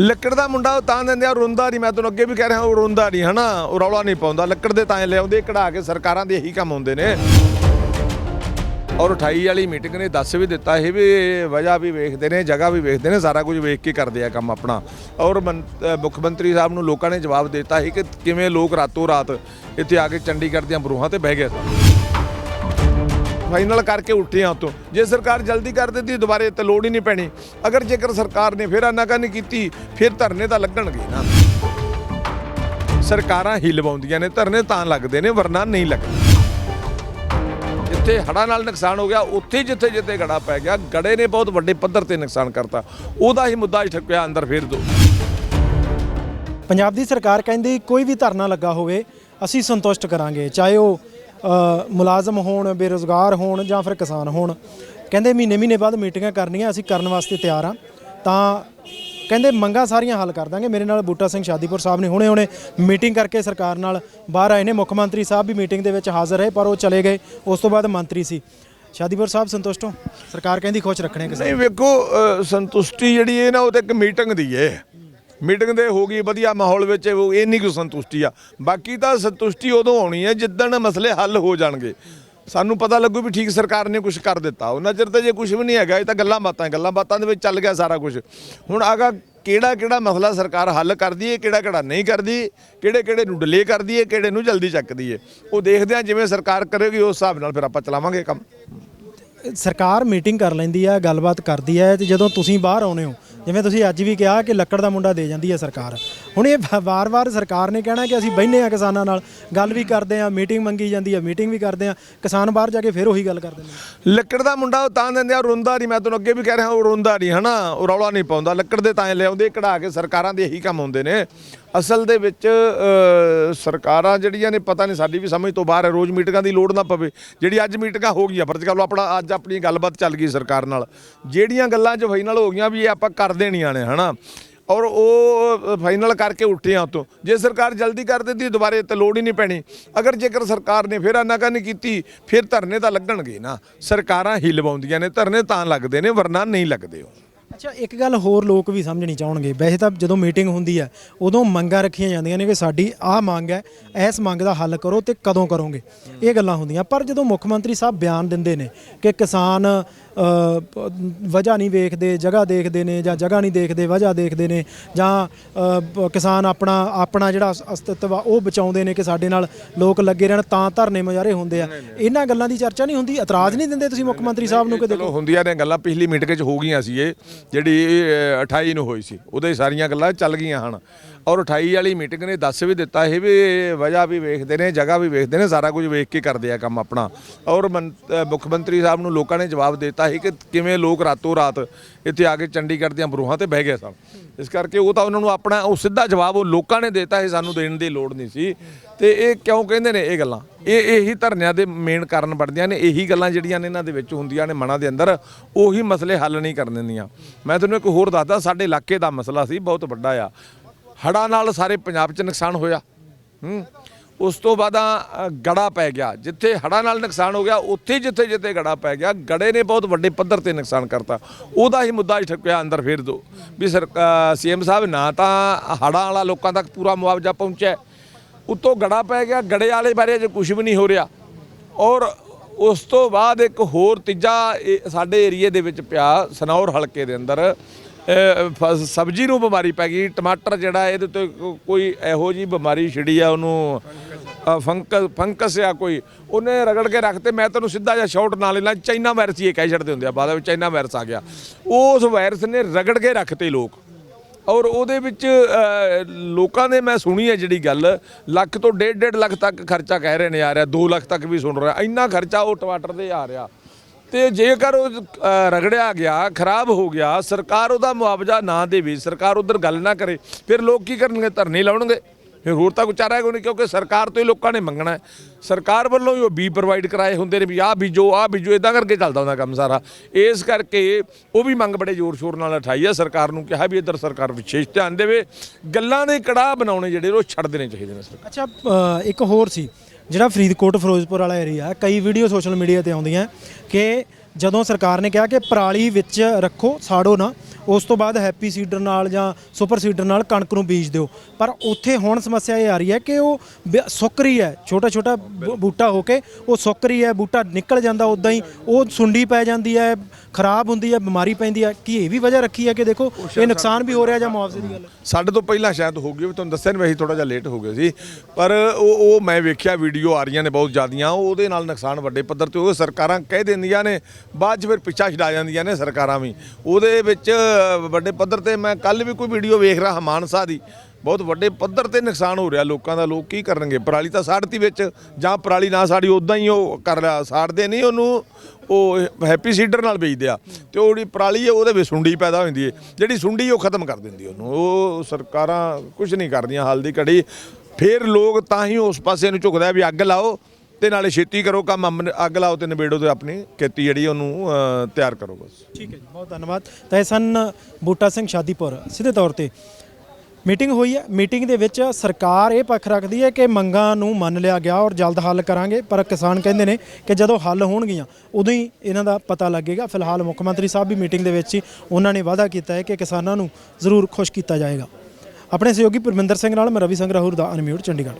ਲੱਕੜ ਦਾ ਮੁੰਡਾ ਉਹ ਤਾਂ ਦਿੰਦੇ ਆ ਰੋਂਦਾ ਨਹੀਂ ਮੈਂ ਤੁਹਾਨੂੰ ਅੱਗੇ ਵੀ ਕਹਿ ਰਿਹਾ, ਉਹ ਰੋਂਦਾ ਨਹੀਂ ਹਨਾ? ਉਹ ਰੌਲਾ ਨਹੀਂ ਪਾਉਂਦਾ। ਲੱਕੜ ਦੇ ਤਾਂ ਲਿਆਉਂਦੇ ਕਢਾ ਕੇ ਸਰਕਾਰਾਂ ਦੇ ਇਹੀ ਕੰਮ ਹੁੰਦੇ ਨੇ। ਔਰ 28 ਵਾਲੀ ਮੀਟਿੰਗ ਨੇ ਦੱਸ ਵੀ ਦਿੱਤਾ, ਇਹ ਵੀ ਵਜ੍ਹਾ ਵੀ ਵੇਖਦੇ ਨੇ, ਜਗ੍ਹਾ ਵੀ ਵੇਖਦੇ ਨੇ, ਸਾਰਾ ਕੁਝ ਵੇਖ ਕੇ ਕਰਦੇ ਆ ਕੰਮ ਆਪਣਾ। ਔਰ ਮੰ- ਮੁੱਖ ਮੰਤਰੀ ਸਾਹਿਬ ਨੂੰ ਲੋਕਾਂ ਨੇ ਜਵਾਬ ਦਿੱਤਾ ਸੀ ਕਿ ਕਿਵੇਂ ਲੋਕ ਰਾਤੋਂ ਰਾਤ ਇੱਥੇ ਆ ਕੇ ਚੰਡੀਗੜ੍ਹ ਦੀਆਂ ਬਰੂਹਾਂ ਤੇ ਬਹਿ ਗਏ। ਸਨ ਫਾਈਨਲ ਕਰਕੇ ਉੱਠੇ ਆ ਉਤੋਂ। ਜੇ ਸਰਕਾਰ ਜਲਦੀ ਕਰ ਦਿੰਦੀ ਦੁਬਾਰੇ ਤੇ ਲੋੜ ਹੀ ਨਹੀਂ ਪੈਣੀ। ਅਗਰ ਜੇਕਰ ਸਰਕਾਰ ਨੇ ਫਿਰ ਆਨਾਕਾਨੀ ਕੀਤੀ, ਫਿਰ ਧਰਨੇ ਤਾਂ ਲੱਗਣਗੇ ਨਾ। ਸਰਕਾਰਾਂ ਹੀ ਲਵਾਉਂਦੀਆਂ ਨੇ, ਧਰਨੇ ਤਾਂ ਲੱਗਦੇ ਨੇ, ਵਰਨਾ ਨਹੀਂ ਲੱਗਦੇ। ਜਿੱਥੇ ਹੜ੍ਹਾਂ ਨਾਲ ਨੁਕਸਾਨ ਹੋ ਗਿਆ, ਉੱਥੇ ਜਿੱਥੇ ਜਿੱਥੇ ਗੜਾ ਪੈ ਗਿਆ, ਗੜੇ ਨੇ ਬਹੁਤ ਵੱਡੇ ਪੱਧਰ ਤੇ ਨੁਕਸਾਨ ਕਰਤਾ। ਉਹਦਾ ਹੀ ਮੁੱਦਾ ਹੀ ਠੱਕਿਆ ਅੰਦਰ ਫੇਰ ਦੋ ਪੰਜਾਬ ਦੀ ਸਰਕਾਰ ਕਹਿੰਦੀ, ਕੋਈ ਵੀ ਧਰਨਾ ਲੱਗਾ ਹੋਵੇ, ਅਸੀਂ ਸੰਤੁਸ਼ਟ ਕਰਾਂਗੇ, ਚਾਹੇ ਉਹ ਮੁਲਾਜ਼ਮ ਹੋਣ ਬੇਰੋਜ਼ਗਾਰ ਹੋਣ ਜਾਂ ਫਿਰ ਕਿਸਾਨ ਹੋਣ ਕਹਿੰਦੇ ਮਹੀਨੇ ਮਹੀਨੇ ਬਾਅਦ ਮੀਟਿੰਗਾਂ ਕਰਨੀਆਂ ਅਸੀਂ ਕਰਨ ਵਾਸਤੇ ਤਿਆਰ ਆ ਤਾਂ ਕਹਿੰਦੇ ਮੰਗਾਂ ਸਾਰੀਆਂ ਹੱਲ ਕਰ ਦਾਂਗੇ। ਮੇਰੇ ਨਾਲ ਬੂਟਾ ਸਿੰਘ ਸ਼ਾਦੀਪੁਰ ਸਾਹਿਬ ਨੇ ਹੁਣੇ ਹੁਣੇ ਮੀਟਿੰਗ ਕਰਕੇ ਸਰਕਾਰ ਨਾਲ ਬਾਹਰ ਆਏ ਨੇ। ਮੁੱਖ ਮੰਤਰੀ ਸਾਹਿਬ ਵੀ ਮੀਟਿੰਗ ਦੇ ਵਿੱਚ ਹਾਜ਼ਰ ਰਹੇ ਪਰ ਉਹ ਚਲੇ ਗਏ। ਉਸ ਤੋਂ ਬਾਅਦ ਮੰਤਰੀ ਸੀ। ਸ਼ਾਦੀਪੁਰ ਸਾਹਿਬ ਸੰਤੁਸ਼ਟ ਹੋ? ਸਰਕਾਰ ਕਹਿੰਦੀ ਖੁਸ਼ ਰੱਖਣੇ ਕਿਸਾਨ। ਨਹੀਂ ਵੇਖੋ ਅ, ਸੰਤੁਸ਼ਟੀ ਜਿਹੜੀ ਹੈ ਨਾ ਉਹ ਤਾਂ ਇੱਕ ਮੀਟਿੰਗ ਦੀ ਹੈ ਮੀਟਿੰਗ ਦੇ ਹੋ ਗਈ, ਵਧੀਆ ਮਾਹੌਲ ਵਿੱਚ ਉਹ, ਇੰਨੀ ਕੁ ਸੰਤੁਸ਼ਟੀ ਆ। ਬਾਕੀ ਤਾਂ ਸੰਤੁਸ਼ਟੀ ਉਦੋਂ ਆਉਣੀ ਹੈ ਜਿੱਦਣ ਮਸਲੇ ਹੱਲ ਹੋ ਜਾਣਗੇ। ਸਾਨੂੰ ਪਤਾ ਲੱਗੂ ਵੀ ਠੀਕ ਸਰਕਾਰ ਨੇ ਕੁਝ ਕਰ ਦਿੱਤਾ। ਉਹਨਾਂ ਚਿਰ ਤਾਂ ਜੇ ਕੁਝ ਵੀ ਨਹੀਂ ਹੈਗਾ, ਇਹ ਤਾਂ ਗੱਲਾਂ ਬਾਤਾਂ ਗੱਲਾਂ ਬਾਤਾਂ ਦੇ ਵਿੱਚ ਚੱਲ ਗਿਆ ਸਾਰਾ ਕੁਝ ਹੁਣ ਆਗਾ ਕਿਹੜਾ ਕਿਹੜਾ ਮਸਲਾ ਸਰਕਾਰ ਹੱਲ ਕਰਦੀ ਹੈ ਕਿਹੜਾ ਕਿਹੜਾ ਨਹੀਂ ਕਰਦੀ ਕਿਹੜੇ ਕਿਹੜੇ ਨੂੰ ਡਿਲੇ ਕਰਦੀ ਹੈ ਕਿਹੜੇ ਨੂੰ ਜਲਦੀ ਚੱਕਦੀ ਹੈ ਉਹ ਦੇਖਦੇ ਆ ਜਿਵੇਂ ਸਰਕਾਰ ਕਰੇਗੀ, ਉਸ ਹਿਸਾਬ ਨਾਲ ਫਿਰ ਆਪਾਂ ਚਲਾਵਾਂਗੇ ਕੰਮ। ਸਰਕਾਰ ਮੀਟਿੰਗ ਕਰ ਲੈਂਦੀ ਆ, ਗੱਲਬਾਤ ਕਰਦੀ ਹੈ ਤੇ ਜਦੋਂ ਤੁਸੀਂ ਬਾਹਰ ਆਉਨੇ ਹੋ ਜਿਵੇਂ ਤੁਸੀਂ ਅੱਜ ਵੀ ਕਿਹਾ ਕਿ ਲੱਕੜ ਦਾ ਮੁੰਡਾ ਦੇ ਜਾਂਦੀ ਹੈ ਸਰਕਾਰ। ਹੁਣ ਇਹ ਵਾਰ-ਵਾਰ ਸਰਕਾਰ ਨੇ ਕਹਿਣਾ ਕਿ ਅਸੀਂ ਬਹਿਨੇ ਆ ਕਿਸਾਨਾਂ ਨਾਲ, ਗੱਲ ਵੀ ਕਰਦੇ ਆ ਮੀਟਿੰਗ ਮੰਗੀ ਜਾਂਦੀ ਹੈ, ਮੀਟਿੰਗ ਵੀ ਕਰਦੇ ਆ ਕਿਸਾਨ ਬਾਹਰ ਜਾ ਕੇ ਫਿਰ ਉਹੀ ਗੱਲ ਕਰਦੇ ਨੇ। ਲੱਕੜ ਦਾ ਮੁੰਡਾ ਉਹ ਤਾਂ ਦਿੰਦੇ ਆ ਰੋਂਦਾ ਨਹੀਂ, ਮੈਂ ਤੁਹਾਨੂੰ ਅੱਗੇ ਵੀ ਕਹਿ ਰਿਹਾ, ਉਹ ਰੋਂਦਾ ਨਹੀਂ, ਹਨਾ? ਉਹ ਰੌਲਾ ਨਹੀਂ ਪਾਉਂਦਾ, ਲੱਕੜ ਦੇ ਤਾਂ ਲਿਆਉਂਦੇ ਕਢਾ ਕੇ ਸਰਕਾਰਾਂ ਦੇ ਇਹੀ ਕੰਮ ਹੁੰਦੇ ਨੇ। ਅਸਲ ਦੇ ਵਿੱਚ ਸਰਕਾਰਾਂ ਜਿਹੜੀਆਂ ਨੇ, ਪਤਾ ਨਹੀਂ ਸਾਡੀ ਵੀ ਸਮਝ ਤੋਂ ਬਾਹਰ ਹੈ, ਰੋਜ਼ ਮੀਟਿੰਗਾਂ ਦੀ ਲੋੜ ਨਾ ਪਵੇ। ਜਿਹੜੀ ਅੱਜ ਮੀਟਿੰਗਾਂ ਹੋ ਗਈਆਂ, ਫਰਜ਼ ਕਰ ਲਓ ਆਪਣਾ, ਅੱਜ ਆਪਣੀ ਗੱਲਬਾਤ ਚੱਲ ਗਈ ਸਰਕਾਰ ਨਾਲ। ਜਿਹੜੀਆਂ ਗੱਲਾਂ 'ਚ ਨਾਲ ਹੋ ਗਈਆਂ, ਵੀ ਇਹ ਆਪਾਂ ਕਰ ਦੇਣੀਆਂ ਨੇ, ਹਨਾ? ਔਰ ਉਹ ਫਾਈਨਲ ਕਰਕੇ ਉੱਠੇ ਆ ਉਤੋਂ ਜੇ ਸਰਕਾਰ ਜਲਦੀ ਕਰ ਦਿੰਦੀ ਦੁਬਾਰੇ ਤਾਂ ਲੋੜ ਹੀ ਨਹੀਂ ਪੈਣੀ। ਅਗਰ ਜੇਕਰ ਸਰਕਾਰ ਨੇ ਫਿਰ ਆਨਾਕਾਨੀ ਕੀਤੀ, ਫਿਰ ਧਰਨੇ ਤਾਂ ਲੱਗਣਗੇ ਨਾ। ਸਰਕਾਰਾਂ ਹੀ ਲਵਾਉਂਦੀਆਂ ਨੇ, ਧਰਨੇ ਤਾਂ ਲੱਗਦੇ ਨੇ, ਵਰਨਾ ਨਹੀਂ ਲੱਗਦੇ ਉਹ। ਅੱਛਾ ਇੱਕ ਗੱਲ ਹੋਰ ਲੋਕ ਵੀ ਸਮਝਣੀ ਚਾਹਣਗੇ। ਵੈਸੇ ਤਾਂ ਜਦੋਂ ਮੀਟਿੰਗ ਹੁੰਦੀ ਹੈ ਉਦੋਂ ਮੰਗਾਂ ਰੱਖੀਆਂ ਜਾਂਦੀਆਂ ਨੇ ਕਿ ਸਾਡੀ ਆਹ ਮੰਗ ਹੈ ਇਸ ਮੰਗ ਦਾ ਹੱਲ ਕਰੋ ਤੇ ਕਦੋਂ ਕਰੋਗੇ। ਇਹ ਗੱਲਾਂ ਹੁੰਦੀਆਂ। ਪਰ ਜਦੋਂ ਮੁੱਖ ਮੰਤਰੀ ਸਾਹਿਬ ਬਿਆਨ ਦਿੰਦੇ ਨੇ ਕਿ ਕਿਸਾਨ ਅ, ਵਜ੍ਹਾ ਨਹੀਂ ਵੇਖਦੇ ਜਗ੍ਹਾ ਦੇਖਦੇ ਨੇ ਜਾਂ ਜਗ੍ਹਾ ਨਹੀਂ ਦੇਖਦੇ ਵਜ੍ਹਾ ਦੇਖਦੇ ਨੇ ਜਾਂ ਅ, ਕਿਸਾਨ ਆਪਣਾ ਆਪਣਾ ਜਿਹੜਾ ਅਸ- ਅਸਤਿਤਵ ਆ ਉਹ ਬਚਾਉਂਦੇ ਨੇ ਕਿ ਸਾਡੇ ਨਾਲ ਲੋਕ ਲੱਗੇ ਰਹਿਣ ਤਾਂ ਧਰਨੇ ਮੁਜ਼ਾਹਰੇ ਹੁੰਦੇ ਆ। ਇਹਨਾਂ ਗੱਲਾਂ ਦੀ ਚਰਚਾ ਨਹੀਂ ਹੁੰਦੀ? ਇਤਰਾਜ਼ ਨਹੀਂ ਦਿੰਦੇ ਤੁਸੀਂ ਮੁੱਖ ਮੰਤਰੀ ਸਾਹਿਬ ਨੂੰ ਕਿ ਚਲੋ ਹੁੰਦੀਆਂ ਨੇ ਗੱਲਾਂ ਪਿਛਲੀ ਮੀਟਿੰਗ 'ਚ ਹੋ ਗਈਆਂ ਸੀ ਇਹ। ਜਿਹੜੀ ਅ, 28 ਨੂੰ ਹੋਈ ਸੀ ਉਹਦੇ ਸਾਰੀਆਂ ਗੱਲਾਂ ਚੱਲ ਗਈਆਂ ਹਨ। ਔਰ 28 ਵਾਲੀ ਮੀਟਿੰਗ ਨੇ ਦੱਸ ਵੀ ਦਿੱਤਾ ਇਹ ਵੀ ਵਜ੍ਹਾ ਵੀ ਵੇਖਦੇ ਨੇ, ਜਗ੍ਹਾ ਵੀ ਵੇਖਦੇ ਨੇ, ਸਾਰਾ ਕੁਝ ਵੇਖ ਕੇ ਕਰਦੇ ਆ ਕੰਮ ਆਪਣਾ। ਔਰ ਮੰ- ਮੁੱਖ ਮੰਤਰੀ ਸਾਹਿਬ ਨੂੰ ਲੋਕਾਂ ਨੇ ਜਵਾਬ ਦਿੱਤਾ ਸੀ ਕਿ ਕਿਵੇਂ ਲੋਕ ਰਾਤੋਂ ਰਾਤ ਇੱਥੇ ਆ ਕੇ ਚੰਡੀਗੜ੍ਹ ਦੀਆਂ ਬਰੂਹਾਂ ਤੇ ਬਹਿ ਗਏ ਸਨ। ਇਸ ਕਰਕੇ ਉਹ ਤਾਂ ਉਹਨਾਂ ਨੂੰ ਆਪਣਾ, ਉਹ ਸਿੱਧਾ ਜਵਾਬ ਉਹ ਲੋਕਾਂ ਨੇ ਦਿੱਤਾ ਸੀ, ਸਾਨੂੰ ਦੇਣ ਦੀ ਲੋੜ ਨਹੀਂ ਸੀ। ਤੇ ਇਹ ਕਿਉਂ ਕਹਿੰਦੇ ਨੇ ਇਹ ਗੱਲਾਂ? ਇਹ, ਇਹੀ ਧਰਨਿਆਂ ਦੇ ਮੇਨ ਕਾਰਨ ਬਣਦੀਆਂ ਨੇ, ਇਹੀ ਗੱਲਾਂ ਜਿਹੜੀਆਂ ਨੇ ਇਹਨਾਂ ਦੇ ਵਿੱਚ ਹੁੰਦੀਆਂ ਨੇ ਮਨਾਂ ਦੇ ਅੰਦਰ, ਉਹੀ ਮਸਲੇ ਹੱਲ ਨਹੀਂ ਕਰਨ ਦਿੰਦੀਆਂ। ਮੈਂ ਤੁਹਾਨੂੰ ਇੱਕ ਹੋਰ ਦੱਸਦਾ, ਸਾਡੇ ਇਲਾਕੇ ਦਾ ਮਸਲਾ ਸੀ, ਬਹੁਤ ਵੱਡਾ ਆ। ਹੜ੍ਹਾਂ ਨਾਲ ਸਾਰੇ ਪੰਜਾਬ 'ਚ ਨੁਕਸਾਨ ਹੋਇਆ। ਹੂੰ। ਉਸ ਤੋਂ ਬਾਅਦ ਗੜਾ ਪੈ ਗਿਆ। ਜਿੱਥੇ ਹੜ੍ਹਾਂ ਨਾਲ ਨੁਕਸਾਨ ਹੋ ਗਿਆ, ਉੱਥੇ ਜਿੱਥੇ ਜਿੱਥੇ ਗੜਾ ਪੈ ਗਿਆ, ਗੜੇ ਨੇ ਬਹੁਤ ਵੱਡੇ ਪੱਧਰ ਤੇ ਨੁਕਸਾਨ ਕਰਤਾ। ਉਹਦਾ ਹੀ ਮੁੱਦਾ ਹੀ ਠੱਕਿਆ ਅੰਦਰ ਫੇਰ ਦੋ। ਵੀ ਸਰਕਾਰ ਸੀਐਮ ਸਾਹਿਬ ਨਾ ਤਾਂ ਹੜ੍ਹਾਂ ਵਾਲਾ ਲੋਕਾਂ ਤੱਕ ਪੂਰਾ ਮੁਆਵਜ਼ਾ ਪਹੁੰਚਿਆ ਉੱਤੋਂ ਗੜਾ ਪੈ ਗਿਆ, ਗੜੇ ਵਾਲੇ ਬਾਰੇ ਅਜੇ ਕੁਝ ਵੀ ਨਹੀਂ ਹੋ ਰਿਹਾ। ਔਰ ਉਸ ਤੋਂ ਬਾਅਦ ਇੱਕ ਹੋਰ ਤੀਜਾ, ਇਹ ਸਾਡੇ ਏਰੀਏ ਦੇ ਵਿੱਚ ਪਿਆ, ਸਨੌਰ ਹਲਕੇ ਦੇ ਅੰਦਰ। ਸਬਜ਼ੀ ਨੂੰ ਬਿਮਾਰੀ ਪੈ ਗਈ, ਟਮਾਟਰ ਜਿਹੜਾ ਇਹਦੇ ਤੇ ਕੋਈ ਇਹੋ ਜੀ ਬਿਮਾਰੀ ਛਿੜੀ ਆ, ਉਹਨੂੰ ਫੰਕਸ ਫੰਕਸ ਆ ਕੋਈ, ਉਹਨੇ ਰਗੜ ਕੇ ਰੱਖਤੇ, ਮੈਂ ਤੈਨੂੰ ਸਿੱਧਾ ਜਿਹਾ ਸ਼ਾਟ ਨਾਲ ਲੈਣਾ ਚਾਈਨਾ ਵਾਇਰਸ ਹੀ ਕਹਿ ਛੱਡਦੇ ਹੁੰਦੇ ਆ, ਬਾਅਦ ਵਿੱਚ ਚਾਈਨਾ ਵਾਇਰਸ ਆ ਗਿਆ। ਉਸ ਵਾਇਰਸ ਨੇ ਰਗੜ ਕੇ ਰੱਖਤੇ ਲੋਕ। ਔਰ ਉਹਦੇ ਵਿੱਚ ਲੋਕਾਂ ਨੇ ਮੈਂ ਸੁਣੀ ਹੈ ਜਿਹੜੀ ਗੱਲ, ਲੱਖ ਤੋਂ ਡੇਢ ਡੇਢ ਲੱਖ ਤੱਕ ਖਰਚਾ ਕਹਿ ਰਹੇ ਨੇ ਆ ਰਿਹਾ 2 ਲੱਖ ਤੱਕ ਵੀ ਸੁਣ ਰਿਹਾ, ਇੰਨਾ ਖਰਚਾ ਉਹ ਟਮਾਟਰ ਦੇ ਆ ਰਿਹਾ। ਤੇ ਜੇਕਰ ਉਹ ਰਗੜਿਆ ਗਿਆ, ਖਰਾਬ ਹੋ ਗਿਆ, ਸਰਕਾਰ ਉਹਦਾ ਮੁਆਵਜ਼ਾ ਨਾ ਦੇਵੇ, ਸਰਕਾਰ ਉਧਰ ਗੱਲ ਨਾ ਕਰੇ, ਫਿਰ ਲੋਕ ਕੀ ਕਰਨਗੇ? ਧਰਨੇ ਲਾਉਣਗੇ? ਫਿਰ ਹੋਰ ਤਾਂ ਕੋਈ ਚਾਰਾ ਕੋਈ ਨਹੀਂ, ਕਿਉਂਕਿ ਸਰਕਾਰ ਤੋਂ ਹੀ ਲੋਕਾਂ ਨੇ ਮੰਗਣਾ ਹੈ। ਸਰਕਾਰ ਵੱਲੋਂ ਹੀ ਉਹ ਬੀ ਪ੍ਰੋਵਾਈਡ ਕਰਾਏ ਹੁੰਦੇ ਨੇ ਵੀ ਆਹ ਬੀਜੋ ਆਹ ਬੀਜੋ ਇਦਾਂ ਕਰਕੇ ਚੱਲਦਾ ਹੁੰਦਾ ਕੰਮ ਸਾਰਾ। ਇਸ ਕਰਕੇ ਉਹ ਵੀ ਮੰਗ ਬੜੇ ਜ਼ੋਰ ਸ਼ੋਰ ਨਾਲ ਉਠਾਈ ਹੈ ਸਰਕਾਰ ਨੂੰ, ਕਿਹਾ ਵੀ ਇੱਧਰ ਸਰਕਾਰ ਵਿਸ਼ੇਸ਼ ਧਿਆਨ ਦੇਵੇ। ਗੱਲਾਂ ਦੇ ਕੜਾਹ ਬਣਾਉਣੇ ਜਿਹੜੇ ਉਹ ਛੱਡ ਦੇਣੇ ਚਾਹੀਦੇ ਨੇ ਸਰਕਾਰ। ਅੱਛਾ ਇੱਕ ਹੋਰ ਸੀ। ਜਿਹੜਾ ਫਰੀਦਕੋਟ ਫਿਰੋਜ਼ਪੁਰ ਵਾਲਾ ਏਰੀਆ ਕਈ ਵੀਡੀਓ ਸੋਸ਼ਲ ਮੀਡੀਆ ਤੇ ਆਉਂਦੀਆਂ ਕਿ ਜਦੋਂ ਸਰਕਾਰ ਨੇ ਕਿਹਾ ਕਿ ਪਰਾਲੀ ਵਿੱਚ ਰੱਖੋ ਸਾੜੋ ਨਾ ਉਸ ਤੋਂ ਬਾਅਦ ਹੈਪੀ ਸੀਡਰ ਨਾਲ ਜਾਂ ਸੁਪਰ ਸੀਡਰ ਨਾਲ ਕਣਕ ਨੂੰ ਬੀਜ ਦਿਓ। ਪਰ ਉੱਥੇ ਹੁਣ ਸਮੱਸਿਆ ਇਹ ਆ ਰਹੀ ਹੈ ਕਿ ਉਹ ਬ- ਸੁੱਕ ਰਹੀ ਹੈ। ਛੋਟਾ ਛੋਟਾ ਬ- ਬੂਟਾ ਹੋ ਕੇ ਉਹ ਸੁੱਕ ਰਹੀ ਹੈ ਬੂਟਾ ਨਿਕਲ ਜਾਂਦਾ ਉਦਾਂ ਹੀ ਉਹ ਸੁੰਡੀ ਪੈ ਜਾਂਦੀ ਹੈ ਖਰਾਬ ਹੁੰਦੀ ਹੈ ਬਿਮਾਰੀ ਪੈਂਦੀ ਹੈ। ਕੀ ਇਹ ਵੀ ਵਜ੍ਹਾ ਰੱਖੀ ਹੈ ਕਿ ਦੇਖੋ ਇਹ ਨੁਕਸਾਨ ਵੀ ਹੋ ਰਿਹਾ ਜਾਂ ਮੁਆਵਜ਼ੇ ਦੀ ਗੱਲ ਹੈ? ਸਾਡੇ ਤੋਂ ਪਹਿਲਾਂ ਸ਼ਾਇਦ ਹੋ ਗਈ ਵੀ ਤੁਹਾਨੂੰ ਦੱਸਿਆ ਨਹੀਂ ਵੈਸੇ ਥੋੜਾ ਜਿਹਾ ਲੇਟ ਹੋ ਗਏ ਸੀ। ਪਰ ਉਹ ਉਹ ਮੈਂ ਵੇਖਿਆ ਵੀਡੀਓ ਆ ਰਹੀਆਂ ਨੇ ਬਹੁਤ ਜ਼ਿਆਦੀਆਂ ਉਹਦੇ ਨਾਲ ਨੁਕਸਾਨ ਵੱਡੇ ਪੱਧਰ ਤੇ ਉਹ ਸਰਕਾਰਾਂ ਕਹਿ ਦਿੰਦੀਆਂ ਨੇ ਬਾਅਦ 'ਚ ਫਿਰ ਪਿੱਛਾ ਛਡਾ ਜਾਂਦੀਆਂ ਨੇ ਸਰਕਾਰਾਂ ਵੀ। ਉਹਦੇ ਵਿੱਚ ਵੱਡੇ ਪੱਧਰ ਤੇ ਮੈਂ ਕੱਲ ਵੀ ਕੋਈ ਵੀਡੀਓ ਵੇਖ ਰਿਹਾ ਮਾਨਸਾ ਦੀ। ਬਹੁਤ ਵੱਡੇ ਪੱਧਰ ਤੇ ਨੁਕਸਾਨ ਹੋ ਰਿਹਾ ਲੋਕਾਂ ਦਾ, ਲੋਕ ਕੀ ਕਰਨਗੇ? ਪਰਾਲੀ ਤਾਂ ਸਾੜਤੀ ਵਿੱਚ, ਜਾਂ ਪਰਾਲੀ ਨਾ ਸਾੜੀ ਉਦਾਂ ਹੀ ਉਹ ਕਰ ਰਿਹਾ ਸਾੜਦੇ ਨਹੀਂ ਉਹਨੂੰ, ਉਹ ਹੈਪੀ ਸੀਡਰ ਨਾਲ ਵੇਚਦੇ ਆ। ਤੇ ਉਹ ਜਿਹੜੀ ਪਰਾਲੀ ਹੈ ਉਹਦੇ ਵਿੱਚ ਸੁੰਡੀ ਪੈਦਾ ਹੁੰਦੀ ਹੈ ਜਿਹੜੀ ਸੁੰਡੀ ਉਹ ਖਤਮ ਕਰ ਦਿੰਦੀ ਉਹਨੂੰ। ਉਹ ਸਰਕਾਰਾਂ ਕੁਝ ਨਹੀਂ ਕਰਦੀਆਂ ਹਾਲ ਦੀ ਘੜੀ। ਫਿਰ ਲੋਕ ਤਾਂ ਹੀ ਉਸ ਪਾਸੇ ਨੂੰ ਝੁਕਦਾ ਵੀ ਅੱਗ ਲਾਓ। ਤੇ ਨਾਲੇ ਛੇਤੀ ਕਰੋ ਕੰਮ ਅਮਨ- ਅੱਗ ਲਾਓ ਤੇ ਨਿਬੇੜੋ ਤੇ ਆਪਣੀ ਖੇਤੀ ਜਿਹੜੀ ਉਹਨੂੰ ਅ, ਤਿਆਰ ਕਰੋ ਬਸ। ਠੀਕ ਹੈ ਜੀ ਬਹੁਤ ਧੰਨਵਾਦ। ਤਾਂ ਇਹ ਸਨ ਬੂਟਾ ਸਿੰਘ ਸ਼ਾਦੀਪੁਰ। ਸਿੱਧੇ ਤੌਰ ਤੇ ਮੀਟਿੰਗ ਹੋਈ ਹੈ। ਮੀਟਿੰਗ ਦੇ ਵਿੱਚ ਸਰਕਾਰ ਇਹ ਪੱਖ ਰੱਖਦੀ ਹੈ ਕਿ ਮੰਗਾਂ ਨੂੰ ਮੰਨ ਲਿਆ ਗਿਆ ਔਰ ਜਲਦ ਹੱਲ ਕਰਾਂਗੇ ਪਰ ਕਿਸਾਨ ਕਹਿੰਦੇ ਨੇ ਕਿ ਜਦੋਂ ਹੱਲ ਹੋਣਗੀਆਂ ਉਦੋਂ ਹੀ ਇਹਨਾਂ ਦਾ ਪਤਾ ਲੱਗੇਗਾ। ਫਿਲਹਾਲ ਮੁੱਖ ਮੰਤਰੀ ਸਾਹਿਬ ਵੀ ਮੀਟਿੰਗ ਦੇ ਵਿੱਚ ਹੀ ਉਹਨਾਂ ਨੇ ਵਾਅਦਾ ਕੀਤਾ ਹੈ ਕਿ ਕਿਸਾਨਾਂ ਨੂੰ ਜ਼ਰੂਰ ਖੁਸ਼ ਕੀਤਾ ਜਾਏਗਾ। ਆਪਣੇ ਸਹਿਯੋਗੀ ਪਰਮਿੰਦਰ ਸਿੰਘ ਨਾਲ ਮੈਂ ਰਵੀ ਸਿੰਘ ਰਾਹੂਰ ਦਾ ਅਨਮਿਊਟ ਚੰਡੀਗੜ੍ਹ।